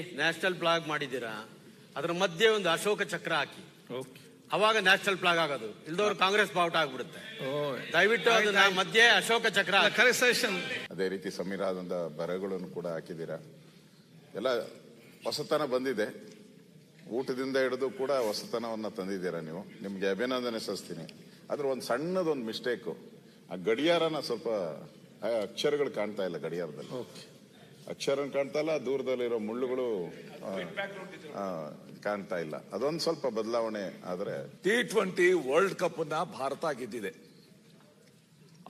National flag ಮಾಡಿದ್ದೀರಾ? ಅದರ ಮಧ್ಯೆ ಒಂದು ಅಶೋಕ ಚಕ್ರ ಹಾಕಿ. ಓಕೆ. ಅವಾಗ ನ್ಯಾಷನಲ್ ಫ್ಲಾಗ್ ಆಗೋದು. ಇಲ್ದವ್ರು ಕಾಂಗ್ರೆಸ್ ಬಾವುಟ ಆಗ್ಬಿಡುತ್ತೆ. ಓ. ದಯವಿಟ್ಟು ಅದನ್ನ ಮಧ್ಯೆ ಅಶೋಕ ಚಕ್ರ ಅದೇ ರೀತಿ ಸಮೀರಾದಂತ ಬರಗಳನ್ನು ಕೂಡ ಹಾಕಿದ್ದೀರಾ? ಎಲ್ಲ ಹೊಸತನ ಬಂದಿದೆ. ಊಟದಿಂದ ಹಿಡಿದು ಕೂಡ ಹೊಸತನವನ್ನ ತಂದಿದ್ದೀರಾ ನೀವು? ನಿಮ್ಗೆ ಅಭಿನಂದನೆ ಸಲ್ಲಿಸ್ತೀನಿ. ಆದ್ರೆ ಒಂದು ಸಣ್ಣದೊಂದು ಮಿಸ್ಟೇಕು ಆ ಗಡಿಯಾರನ ಸ್ವಲ್ಪ ಅಕ್ಷರಗಳು ಕಾಣ್ತಾ ಇಲ್ಲ ಗಡಿಯಾರದಲ್ಲಿ. ಅಕ್ಷರ ಕಾಣ್ತಾ ಇಲ್ಲ ದೂರದಲ್ಲಿರೋ ಮುಳ್ಳುಗಳು ಕಾಣ್ತಾ ಇಲ್ಲ. ಅದೊಂದು ಸ್ವಲ್ಪ ಬದಲಾವಣೆ ಆದ್ರೆ ಟಿ ಟ್ವೆಂಟಿ ವರ್ಲ್ಡ್ ಕಪ್ನ ಭಾರತ ಗೆದ್ದಿದೆ.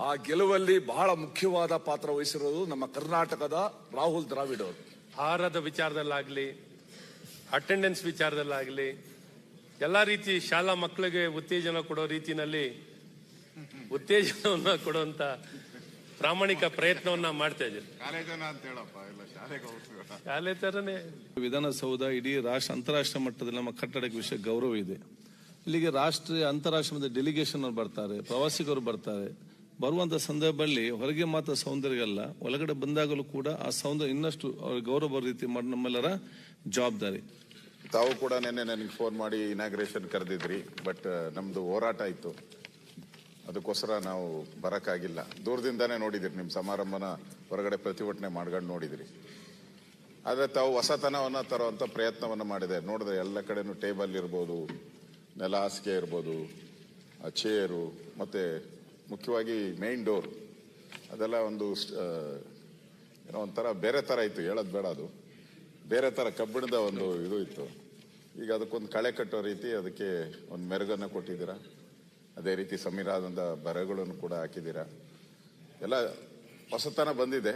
ಆ ಗೆಲುವಲ್ಲಿ ಬಹಳ ಮುಖ್ಯವಾದ ಪಾತ್ರ ವಹಿಸಿರೋದು ನಮ್ಮ ಕರ್ನಾಟಕದ ರಾಹುಲ್ ದ್ರಾವಿಡ್ ಅವರು. ಆಹಾರದ ವಿಚಾರದಲ್ಲಾಗಲಿ ಅಟೆಂಡೆನ್ಸ್ ವಿಚಾರದಲ್ಲಾಗಲಿ ಎಲ್ಲ ರೀತಿ ಶಾಲಾ ಮಕ್ಕಳಿಗೆ ಉತ್ತೇಜನ ಕೊಡೋ ರೀತಿಯಲ್ಲಿ ಉತ್ತೇಜನವನ್ನ ಕೊಡುವಂತ ಪ್ರಾಮಾಣಿಕ ಪ್ರಯತ್ನವನ್ನ ಮಾಡ್ತಾ ಇದ್ದೀನಿ ಶಾಲೆ ತರನೇ. ವಿಧಾನಸೌಧ ಇಡೀ ರಾಷ್ಟ್ರ ಅಂತಾರಾಷ್ಟ್ರೀಯ ಮಟ್ಟದಲ್ಲಿ ನಮ್ಮ ಕಟ್ಟಡಕ್ಕೆ ವಿಷಯ ಗೌರವ ಇದೆ. ಇಲ್ಲಿಗೆ ರಾಷ್ಟ್ರೀಯ ಅಂತಾರಾಷ್ಟ್ರೀಯ ಮತ್ತು ಡೆಲಿಗೇಷನ್ ಅವ್ರು ಬರ್ತಾರೆ ಪ್ರವಾಸಿಗರು ಬರ್ತಾರೆ. ಬರುವಂಥ ಸಂದರ್ಭದಲ್ಲಿ ಹೊರಗೆ ಮಾತ್ರ ಸೌಂದರ್ಯ ಅಲ್ಲ ಒಳಗಡೆ ಬಂದಾಗಲೂ ಕೂಡ ಆ ಸೌಂದರ್ಯ ಇನ್ನಷ್ಟು ಅವ್ರ ಗೌರವ ಬರೋ ರೀತಿ ಮಾಡಿ ನಮ್ಮೆಲ್ಲರ ಜವಾಬ್ದಾರಿ. ತಾವು ಕೂಡ ನಿನ್ನೆ ನನಗೆ ಫೋನ್ ಮಾಡಿ ಇನಾಗ್ರೇಷನ್ ಕರೆದಿದ್ರಿ ಬಟ್ ನಮ್ದು ಹೋರಾಟ ಇತ್ತು ಅದಕ್ಕೋಸ್ಕರ ನಾವು ಬರೋಕ್ಕಾಗಿಲ್ಲ. ದೂರದಿಂದಾನೇ ನೋಡಿದಿರಿ ನಿಮ್ಮ ಸಮಾರಂಭನ ಹೊರಗಡೆ ಪ್ರತಿಭಟನೆ ಮಾಡ್ಕೊಂಡು ನೋಡಿದಿರಿ. ಆದರೆ ತಾವು ಹೊಸತನವನ್ನು ತರುವಂಥ ಪ್ರಯತ್ನವನ್ನು ಮಾಡಿದೆ. ನೋಡಿದ್ರೆ ಎಲ್ಲ ಕಡೆನೂ ಟೇಬಲ್ ಇರ್ಬೋದು, ನೆಲ ಹಾಸಿಗೆ ಇರ್ಬೋದು ಚೇರು, ಮತ್ತು ಮುಖ್ಯವಾಗಿ ಮೇನ್ ಡೋರ್ ಅದೆಲ್ಲ ಒಂದು ಏನೋ ಒಂಥರ ಬೇರೆ ಥರ ಇತ್ತು. ಹೇಳೋದು ಬೇಡ ಅದು. ಬೇರೆ ಥರ ಕಬ್ಬಿಣದ ಒಂದು ಇದು ಇತ್ತು. ಈಗ ಅದಕ್ಕೊಂದು ಕಳೆ ಕಟ್ಟೋ ರೀತಿ ಅದಕ್ಕೆ ಒಂದು ಮೆರುಗನ್ನು ಕೊಟ್ಟಿದ್ದೀರಾ. ಅದೇ ರೀತಿ ಸಮೀರಾದಂಥ ಬರಗಳನ್ನು ಕೂಡ ಹಾಕಿದ್ದೀರಾ. ಎಲ್ಲ ಹೊಸತನ ಬಂದಿದೆ.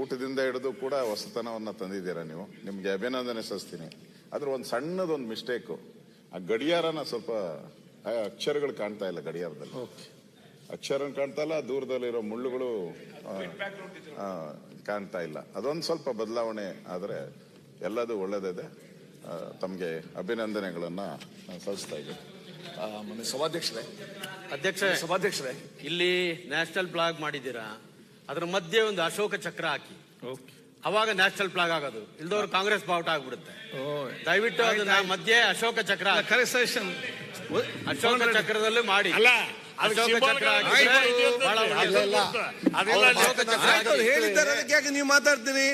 ಊಟದಿಂದ ಹಿಡಿದು ಕೂಡ ಹೊಸತನವನ್ನು ತಂದಿದ್ದೀರಾ ನೀವು? ನಿಮಗೆ ಅಭಿನಂದನೆ ಸಲ್ಲಿಸ್ತೀನಿ. ಆದ್ರೆ ಒಂದು ಸಣ್ಣದೊಂದು ಮಿಸ್ಟೇಕು. ಆ ಗಡಿಯಾರನ ಸ್ವಲ್ಪ ಅಕ್ಷರಗಳು ಕಾಣ್ತಾ ಇಲ್ಲ ಗಡಿಯಾರದಲ್ಲಿ. ಓಕೆ. ಅಕ್ಷರ ಕಾಣ್ತಾ ಇಲ್ಲ ದೂರದಲ್ಲಿರೋ ಮುಳ್ಳುಗಳು ಕಾಣ್ತಾ ಇಲ್ಲ. ಅದೊಂದು ಸ್ವಲ್ಪ ಬದಲಾವಣೆ ಆದರೆ ಎಲ್ಲದೂ ಒಳ್ಳೆಯದಿದೆ ತಮಗೆ ಅಭಿನಂದನೆಗಳನ್ನು ಅಭಿನಂದನೆಗಳನ್ನ ನಾನು ಸಲ್ಲಿಸ್ತಾ ಇದ್ದೀನಿ. ಮೊನ್ನೆ ಸಭಾಧ್ಯಕ್ಷರೇ. ಅಧ್ಯಕ್ಷ ಸಭಾಧ್ಯಕ್ಷರೇ. ಇಲ್ಲಿ ನ್ಯಾಷನಲ್ ಫ್ಲಾಗ್ ಮಾಡಿದ್ದೀರಾ? ಅದರ ಮಧ್ಯೆ ಒಂದು ಅಶೋಕ ಚಕ್ರ ಹಾಕಿ. ಓಕೆ. ಅವಾಗ ನ್ಯಾಷನಲ್ ಫ್ಲಾಗ್ ಆಗೋದು. ಇಲ್ದವ್ರು ಕಾಂಗ್ರೆಸ್ ಬಾವುಟ ಆಗ್ಬಿಡುತ್ತೆ. ದಯವಿಟ್ಟು ಅದನ್ನ ಮಧ್ಯೆ ಅಶೋಕ ಚಕ್ರ ಅಶೋಕ ಚಕ್ರದಲ್ಲೂ ಮಾಡಿ. ಅಲ್ಲ ಹೇಳಿದ್ದಾರೆ ಯಾಕೆ ನೀವು ಮಾತಾಡ್ತೀರಿ?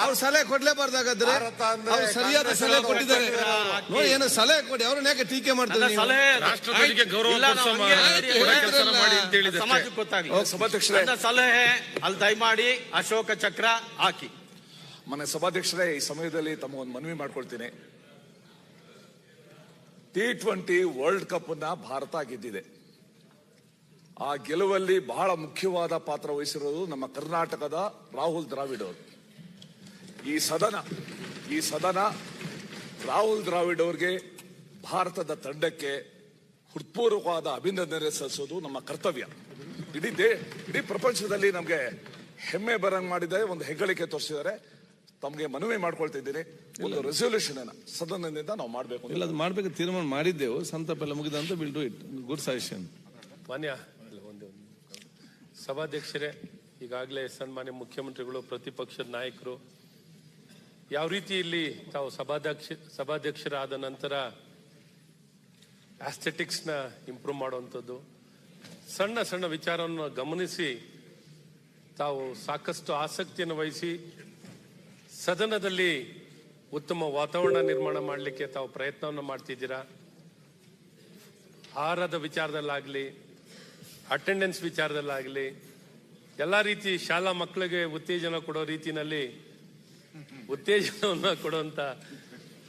ಅವ್ರು ಸಲಹೆ ಕೊಡ್ಲೇಬಾರ್ದಾಗಾದ್ರೆ ಅವ್ರು ಸರಿಯಾದ ಸಲಹೆ ಕೊಟ್ಟಿದ್ದಾರೆ. ನೋಡಿ ಏನೋ ಸಲಹೆ ಕೊಡಿ ಅವ್ರನ್ನ ಯಾಕೆ ಟೀಕೆ ಮಾಡ್ತಾರೆ ಸಲಹೆ ಅಲ್ಲಿ ದಯಮಾಡಿ ಅಶೋಕ ಚಕ್ರ ಹಾಕಿ. ಮನೆ ಸಭಾಧ್ಯಕ್ಷರೇ ಈ ಸಮಯದಲ್ಲಿ ತಮ್ಮ ಒಂದು ಮನವಿ ಮಾಡ್ಕೊಳ್ತೀನಿ. ಟಿ ಟ್ವೆಂಟಿ ವರ್ಲ್ಡ್ ಕಪ್ನ ಭಾರತ ಗೆದ್ದಿದೆ. ಆ ಗೆಲುವಲ್ಲಿ ಬಹಳ ಮುಖ್ಯವಾದ ಪಾತ್ರ ವಹಿಸಿರೋದು ನಮ್ಮ ಕರ್ನಾಟಕದ ರಾಹುಲ್ ದ್ರಾವಿಡ್ ಅವರು. ಈ ಸದನ ಈ ಸದನ ರಾಹುಲ್ ದ್ರಾವಿಡ್ ಅವರಿಗೆ ಭಾರತದ ತಂಡಕ್ಕೆ ಹೃತ್ಪೂರ್ವಕವಾದ ಅಭಿನಂದನೆ ಸಲ್ಲಿಸೋದು ನಮ್ಮ ಕರ್ತವ್ಯ. ಇಡೀ ದೇ ಇಡೀ ಪ್ರಪಂಚದಲ್ಲಿ ನಮಗೆ ಹೆಮ್ಮೆ ಬರಂಗ್ ಮಾಡಿದ್ದಾರೆ ಒಂದು ಹೆಗ್ಗಳಿಕೆ ತೋರಿಸಿದ್ದಾರೆ. ತಮಗೆ ಮನವಿ ಮಾಡ್ಕೊಳ್ತಾ ಇದ್ದೀನಿ. ಒಂದು ರೆಸೊಲ್ಯೂಷನ್ ಅನ್ನ ಸದನದಿಂದ ನಾವು ಮಾಡಬೇಕು ಇಲ್ಲ ಅದು ಮಾಡ್ಬೇಕು ತೀರ್ಮಾನ ಮಾಡಿದ್ದೆವು. ಸಂತಾಪ ಎಲ್ಲ ಮುಗಿದ ಅಂತ will do it good suggestion ಮಾನ್ಯ ಸಭಾಧ್ಯಕ್ಷರೇ, ಈಗಾಗಲೇ ಸನ್ಮಾನ್ಯ ಮುಖ್ಯಮಂತ್ರಿಗಳು ಪ್ರತಿಪಕ್ಷದ ನಾಯಕರು, ಯಾವ ರೀತಿ ಇಲ್ಲಿ ತಾವು ಸಭಾಧ್ಯಕ್ಷ, ಸಭಾಧ್ಯಕ್ಷರಾದ ನಂತರ ಆಸ್ಥೆಟಿಕ್ಸ್ನ ಇಂಪ್ರೂವ್ ಮಾಡುವಂಥದ್ದು, ಸಣ್ಣ ಸಣ್ಣ ವಿಚಾರವನ್ನು ಗಮನಿಸಿ ತಾವು ಸಾಕಷ್ಟು ಆಸಕ್ತಿಯನ್ನು ವಹಿಸಿ ಸದನದಲ್ಲಿ ಉತ್ತಮ ವಾತಾವರಣ ನಿರ್ಮಾಣ ಮಾಡಲಿಕ್ಕೆ ತಾವು ಪ್ರಯತ್ನವನ್ನು ಮಾಡ್ತಿದ್ದೀರಾ? ಆಹಾರದ ವಿಚಾರದಲ್ಲಾಗಲಿ ಅಟೆಂಡೆನ್ಸ್ ವಿಚಾರದಲ್ಲಾಗಲಿ ಎಲ್ಲ ರೀತಿ ಶಾಲಾ ಮಕ್ಕಳಿಗೆ ಉತ್ತೇಜನ ಕೊಡೋ ರೀತಿಯಲ್ಲಿ ಉತ್ತೇಜನವನ್ನು ಕೊಡುವಂತ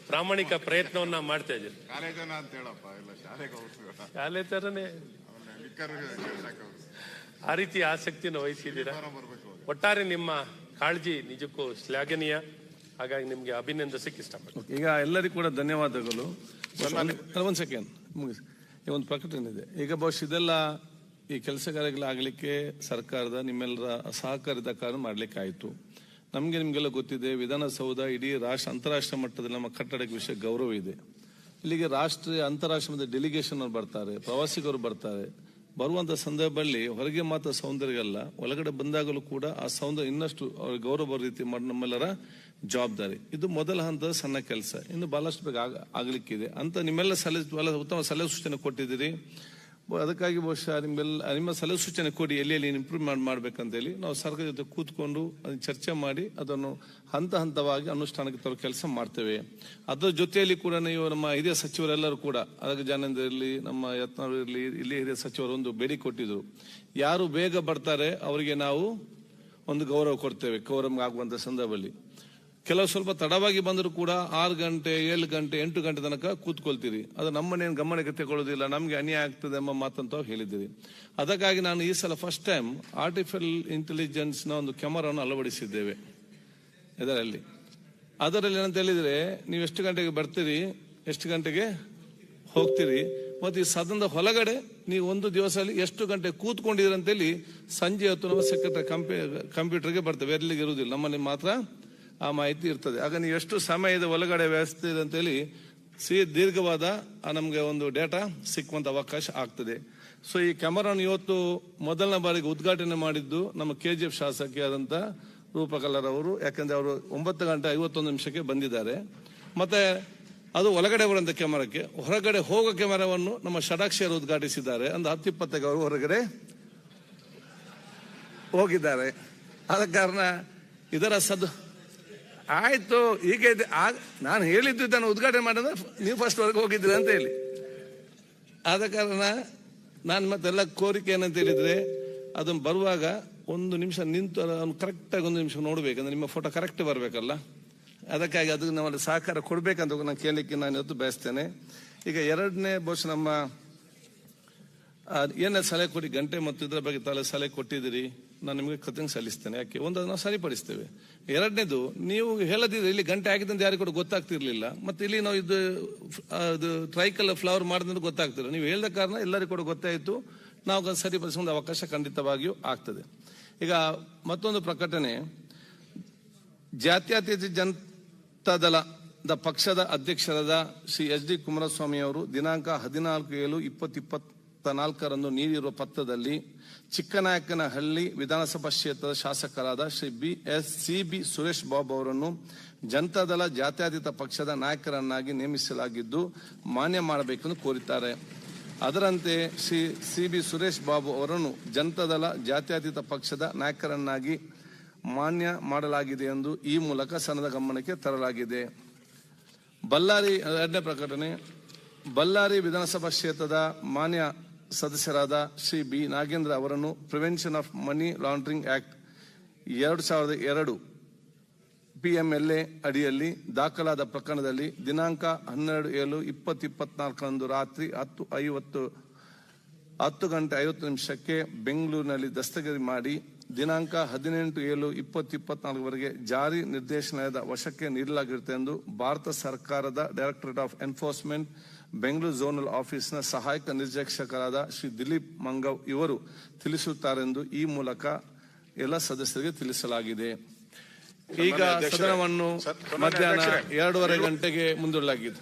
ಪ್ರಾಮಾಣಿಕ ಪ್ರಯತ್ನವನ್ನ ಮಾಡ್ತಾ ಇದ್ದೀರಿ ಶಾಲೆಗೆ ಶಾಲೆ ತರನೇ. ಆ ರೀತಿ ಆಸಕ್ತಿನ ವಹಿಸಿದ್ದೀರಾ? ಒಟ್ಟಾರೆ ನಿಮ್ಮ ಕಾಳಜಿ ನಿಜಕ್ಕೂ ಶ್ಲಾಘನೀಯ. ಹಾಗಾಗಿ ನಿಮ್ಗೆ ಅಭಿನಂದಿಸಕ್ಕೆ ಇಷ್ಟಪಡ್ತೀನಿ. ಈಗ ಎಲ್ಲರಿಗೂ ಕೂಡ ಧನ್ಯವಾದಗಳು. ಒಂದು ಸೆಕೆಂಡ್ ಮುಗಿಸಿ. ಈ ಒಂದು ಪ್ರಕಟಣೆ ಇದೆ. ಈಗ ಬಹುಶಃ ಇದೆಲ್ಲ ಈ ಕೆಲಸ ಕಾರ್ಯಗಳಾಗಲಿಕ್ಕೆ ಸರ್ಕಾರದ ನಿಮ್ಮೆಲ್ಲರ ಸಹಕಾರದ ಕಾರಣ ಮಾಡಲಿಕ್ಕಾಯಿತು. ನಮಗೆ ನಿಮಗೆಲ್ಲ ಗೊತ್ತಿದೆ, ವಿಧಾನಸೌಧ ಇಡೀ ರಾಷ್ಟ್ರ, ಅಂತಾರಾಷ್ಟ್ರೀಯ ಮಟ್ಟದಲ್ಲಿ ನಮ್ಮ ಕಟ್ಟಡಕ್ಕೆ ವಿಷಯ ಗೌರವ ಇದೆ. ಇಲ್ಲಿಗೆ ರಾಷ್ಟ್ರೀಯ ಅಂತಾರಾಷ್ಟ್ರೀಯ ಡೆಲಿಗೇಷನ್ ಅವ್ರು ಬರ್ತಾರೆ, ಪ್ರವಾಸಿಗರು ಬರ್ತಾರೆ. ಬರುವಂಥ ಸಂದರ್ಭದಲ್ಲಿ ಹೊರಗೆ ಮಾತ್ರ ಸೌಂದರ್ಯ ಅಲ್ಲ, ಒಳಗಡೆ ಬಂದಾಗಲೂ ಕೂಡ ಆ ಸೌಂದರ್ಯ ಇನ್ನಷ್ಟು ಗೌರವ ರೀತಿ ಮಾಡಿ ನಮ್ಮೆಲ್ಲರ ಜವಾಬ್ದಾರಿ. ಇದು ಮೊದಲ ಹಂತದ ಸಣ್ಣ ಕೆಲಸ. ಇನ್ನು ಬಹಳಷ್ಟು ಬೇಗ ಆಗ, ಆಗಲಿಕ್ಕಿದೆ. ಅಂತ ನಿಮ್ಮೆಲ್ಲ ಸಲಹೆ ಉತ್ತಮ ಸಲಹೆ ಸೂಚನೆ ಕೊಟ್ಟಿದ್ದೀರಿ. ಅದಕ್ಕಾಗಿ ಬಹುಶಃ ನಿಮ್ಮೆಲ್ಲ, ನಿಮ್ಮ ಸಲಹೆ ಸೂಚನೆ ಕೊಡಿ ಎಲ್ಲಿ ಎಲ್ಲಿ ಇಂಪ್ರೂವ್ ಮಾಡ್ಬೇಕಂತೇಳಿ. ನಾವು ಸರ್ಕಾರ ಜೊತೆ ಕೂತ್ಕೊಂಡು ಅದನ್ನ ಚರ್ಚೆ ಮಾಡಿ, ಅದನ್ನು ಹಂತ ಹಂತವಾಗಿ ಅನುಷ್ಠಾನಕ್ಕೆ ತರೋ ಕೆಲಸ ಮಾಡ್ತೇವೆ. ಅದರ ಜೊತೆಯಲ್ಲಿ ಕೂಡ ನೀವು ನಮ್ಮ ಹಿರಿಯ ಸಚಿವರೆಲ್ಲರೂ ಕೂಡ ಅದಕ್ಕೆ ಜಾನೇಂದ್ರ ಇರಲಿ, ನಮ್ಮ ಯತ್ನಾಳ್ ಇರಲಿ, ಇಲ್ಲಿ ಹಿರಿಯ ಸಚಿವರು ಒಂದು ಬೇಡಿಕೆ ಕೊಟ್ಟಿದ್ರು. ಯಾರು ಬೇಗ ಬರ್ತಾರೆ, ಅವರಿಗೆ ನಾವು ಒಂದು ಗೌರವ ಕೊಡ್ತೇವೆ ಗೌರವ ಆಗುವಂತ ಸಂದರ್ಭದಲ್ಲಿ. ಕೆಲವು ಸ್ವಲ್ಪ ತಡವಾಗಿ ಬಂದರೂ ಕೂಡ ಆರು ಗಂಟೆ, ಏಳು ಗಂಟೆ, ಎಂಟು ಗಂಟೆ ತನಕ ಕೂತ್ಕೊಳ್ತೀರಿ. ಅದು ನಮ್ಮನ್ನೇನು ಗಮನಕ್ಕೆ ತಗೊಳ್ಳೋದಿಲ್ಲ, ನಮಗೆ ಅನ್ಯಾಯ ಆಗ್ತದೆ ಎಂಬ ಮಾತಂತ ಹೇಳಿದ್ದೀರಿ. ಅದಕ್ಕಾಗಿ ನಾನು ಈ ಸಲ ಫಸ್ಟ್ ಟೈಮ್ ಆರ್ಟಿಫಿಷಿಯಲ್ ಇಂಟೆಲಿಜೆನ್ಸ್ನ ಒಂದು ಕ್ಯಾಮರಾವನ್ನು ಅಳವಡಿಸಿದ್ದೇವೆ. ಇದರಲ್ಲಿ. ಅದರಲ್ಲಿ ಏನಂತ ಹೇಳಿದರೆ, ನೀವು ಎಷ್ಟು ಗಂಟೆಗೆ ಬರ್ತೀರಿ, ಎಷ್ಟು ಗಂಟೆಗೆ ಹೋಗ್ತೀರಿ, ಮತ್ತು ಈ ಸದನದ ಹೊಲಗಡೆ ನೀವು ಒಂದು ದಿವಸದಲ್ಲಿ ಎಷ್ಟು ಗಂಟೆ ಕೂತ್ಕೊಂಡಿದ್ರಂತೇಳಿ ಸಂಜೆ ಹೊತ್ತು ನಮ್ಮ ಸೆಕ್ರೆಟರಿ ಕಂಪ್ಯೂ ಕಂಪ್ಯೂಟರ್ಗೆ ಬರ್ತೇವೆ. ಎಲ್ಲಿಗೆ ಇರುವುದಿಲ್ಲ, ನಮ್ಮಲ್ಲಿ ಮಾತ್ರ ಆ ಮಾಹಿತಿ ಇರ್ತದೆ. ಆಗ ನೀವು ಎಷ್ಟು ಸಮಯದ ಒಳಗಡೆ ವ್ಯವಸ್ಥೆ ಇದೆ ಅಂತೇಳಿ ಸಿ ದೀರ್ಘವಾದ ನಮಗೆ ಒಂದು ಡೇಟಾ ಸಿಕ್ಕುವಂಥ ಅವಕಾಶ ಆಗ್ತದೆ. ಸೊ ಈ ಕ್ಯಾಮರಾನ ಇವತ್ತು ಮೊದಲನೇ ಬಾರಿಗೆ ಉದ್ಘಾಟನೆ ಮಾಡಿದ್ದು ನಮ್ಮ ಕೆ ಜಿ ಎಫ್ ಶಾಸಕಿಯಾದಂಥ ರೂಪಕಲರ್ ಅವರು. ಯಾಕಂದ್ರೆ ಅವರು ಒಂಬತ್ತು ಗಂಟೆ ಐವತ್ತೊಂದು ನಿಮಿಷಕ್ಕೆ ಬಂದಿದ್ದಾರೆ. ಮತ್ತೆ ಅದು ಒಳಗಡೆ ಬರುವಂಥ ಕ್ಯಾಮರಾಕ್ಕೆ, ಹೊರಗಡೆ ಹೋಗೋ ಕ್ಯಾಮರಾವನ್ನು ನಮ್ಮ ಷಡಾಕ್ಷರು ಉದ್ಘಾಟಿಸಿದ್ದಾರೆ. ಅಂದ್ರೆ ಹತ್ತು ಇಪ್ಪತ್ತಕ್ಕೆ ಅವರು ಹೊರಗಡೆ ಹೋಗಿದ್ದಾರೆ. ಆದ ಕಾರಣ ಇದರ ಸದ್ ಆಯ್ತು ಈಗ ನಾನು ಹೇಳಿದ್ದು ಇದನ್ನು ಉದ್ಘಾಟನೆ ಮಾಡಿದ್ರೆ ನೀವು ಫಸ್ಟ್ ವರ್ಗ ಹೋಗಿದ್ರಿ ಅಂತ ಹೇಳಿ. ಆದ ಕಾರಣ ನಾನು ಮತ್ತೆಲ್ಲ ಕೋರಿಕೆ ಏನಂತ ಹೇಳಿದ್ರೆ, ಅದನ್ನು ಬರುವಾಗ ಒಂದು ನಿಮಿಷ ನಿಂತು ಅದನ್ನು ಕರೆಕ್ಟಾಗಿ ಒಂದು ನಿಮಿಷ ನೋಡ್ಬೇಕಂದ್ರೆ ನಿಮ್ಮ ಫೋಟೋ ಕರೆಕ್ಟ್ ಬರಬೇಕಲ್ಲ. ಅದಕ್ಕಾಗಿ ಅದಕ್ಕೆ ನಮ್ಮಲ್ಲಿ ಸಹಕಾರ ಕೊಡಬೇಕಂತ ನಾನು ಕೇಳಲಿಕ್ಕೆ ನಾನು ಇವತ್ತು ಬಯಸ್ತೇನೆ. ಈಗ ಎರಡನೇ ಬಹುಶಃ ನಮ್ಮ ಏನೇ ಸಲಹೆ ಕೊಡಿ, ಗಂಟೆ ಮತ್ತು ಇದರ ಬಗ್ಗೆ ತಲೆ ಸಲಹೆ ಕೊಟ್ಟಿದ್ದೀರಿ. ನಾನು ನಿಮಗೆ ಕೃತಜ್ಞ ಸಲ್ಲಿಸ್ತೇನೆ. ಯಾಕೆ? ಒಂದು ನಾವು ಸರಿಪಡಿಸ್ತೇವೆ. ಎರಡನೇದು, ನೀವು ಹೇಳದಿದ್ರೆ ಇಲ್ಲಿ ಗಂಟೆ ಆಗಿದ್ದಂತ ಯಾರಿಗೂ ಕೂಡ ಗೊತ್ತಾಗ್ತಿರ್ಲಿಲ್ಲ. ಮತ್ತೆ ಇಲ್ಲಿ ನಾವು ಇದು ಅದು ಟ್ರೈಕಲ್ ಫ್ಲವರ್ ಮಾಡಿದ್ರೆ ಗೊತ್ತಾಗ್ತಿಲ್ಲ. ನೀವು ಹೇಳಿದ ಕಾರಣ ಎಲ್ಲರಿಗೂ ಕೂಡ ಗೊತ್ತಾಯಿತು ನಾವು ಅದನ್ನ ಸರಿಪಡಿಸುವ ಅವಕಾಶ ಖಂಡಿತವಾಗಿಯೂ ಆಗ್ತದೆ. ಈಗ ಮತ್ತೊಂದು ಪ್ರಕಟಣೆ. ಜಾತ್ಯತೀತ ಜನತಾದಳದ ಪಕ್ಷದ ಅಧ್ಯಕ್ಷರಾದ ಶ್ರೀ ಎಚ್ ಡಿ ಕುಮಾರಸ್ವಾಮಿ ಅವರು ದಿನಾಂಕ ಹದಿನಾಲ್ಕು ಏಳು ಇಪ್ಪತ್ತು ಇಪ್ಪತ್ತ ನಾಲ್ಕರಂದು ನೀಡಿರುವ ಪತ್ರದಲ್ಲಿ ಚಿಕ್ಕನಾಯಕನಹಳ್ಳಿ ವಿಧಾನಸಭಾ ಕ್ಷೇತ್ರದ ಶಾಸಕರಾದ Shri B S C B Suresh Babu ಅವರನ್ನು ಜನತಾದಳ ಜಾತ್ಯತೀತ ಪಕ್ಷದ ನಾಯಕರನ್ನಾಗಿ ನೇಮಿಸಲಾಗಿದ್ದು ಮಾನ್ಯ ಮಾಡಬೇಕೆಂದು ಕೋರಿದ್ದಾರೆ. ಅದರಂತೆ ಶ್ರೀ ಸಿ ಬಿ ಸುರೇಶ್ ಬಾಬು ಅವರನ್ನು ಜನತಾದಳ ಜಾತ್ಯತೀತ ಪಕ್ಷದ ನಾಯಕರನ್ನಾಗಿ ಮಾನ್ಯ ಮಾಡಲಾಗಿದೆ ಎಂದು ಈ ಮೂಲಕ ಸನದ ಗಮನಕ್ಕೆ ತರಲಾಗಿದೆ. ಬಳ್ಳಾರಿ ಎರಡನೇ ಪ್ರಕಟಣೆ. ಬಳ್ಳಾರಿ ವಿಧಾನಸಭಾ ಕ್ಷೇತ್ರದ ಮಾನ್ಯ ಸದಸ್ಯರಾದ ಶ್ರೀ ಬಿ. ನಾಗೇಂದ್ರ ಅವರನ್ನು prevention of money laundering act ಎರಡು ಸಾವಿರದ ಎರಡು ಪಿಎಂಎಲ್ಎ ಅಡಿಯಲ್ಲಿ ದಾಖಲಾದ ಪ್ರಕರಣದಲ್ಲಿ ದಿನಾಂಕ ಹನ್ನೆರಡು ಏಳು ಇಪ್ಪತ್ತು ಇಪ್ಪತ್ನಾಲ್ಕರಂದು ರಾತ್ರಿ ಹತ್ತು ಐವತ್ತು, ಹತ್ತು ಗಂಟೆ ಐವತ್ತು ನಿಮಿಷಕ್ಕೆ ಬೆಂಗಳೂರಿನಲ್ಲಿ ದಸ್ತಗಿರಿ ಮಾಡಿ ದಿನಾಂಕ ಹದಿನೆಂಟು ಏಳು ಇಪ್ಪತ್ತು ಇಪ್ಪತ್ನಾಲ್ಕವರೆಗೆ ಜಾರಿ ನಿರ್ದೇಶನಾಲಯದ ವಶಕ್ಕೆ ನೀಡಲಾಗಿರುತ್ತೆ ಎಂದು ಭಾರತ ಸರ್ಕಾರದ directorate of enforcement Bengaluru zonal ಆಫೀಸ್ನ ಸಹಾಯಕ ನಿರ್ದೇಶಕರಾದ ಶ್ರೀ ದಿಲೀಪ್ ಮಂಗವ್ ಇವರು ತಿಳಿಸುತ್ತಾರೆಂದು ಈ ಮೂಲಕ ಎಲ್ಲ ಸದಸ್ಯರಿಗೆ ತಿಳಿಸಲಾಗಿದೆ ಈಗ ಸದನವನ್ನು ಮಧ್ಯಾಹ್ನ. ಎರಡೂವರೆ ಗಂಟೆಗೆ ಮುಂದೂಡಲಾಗಿದೆ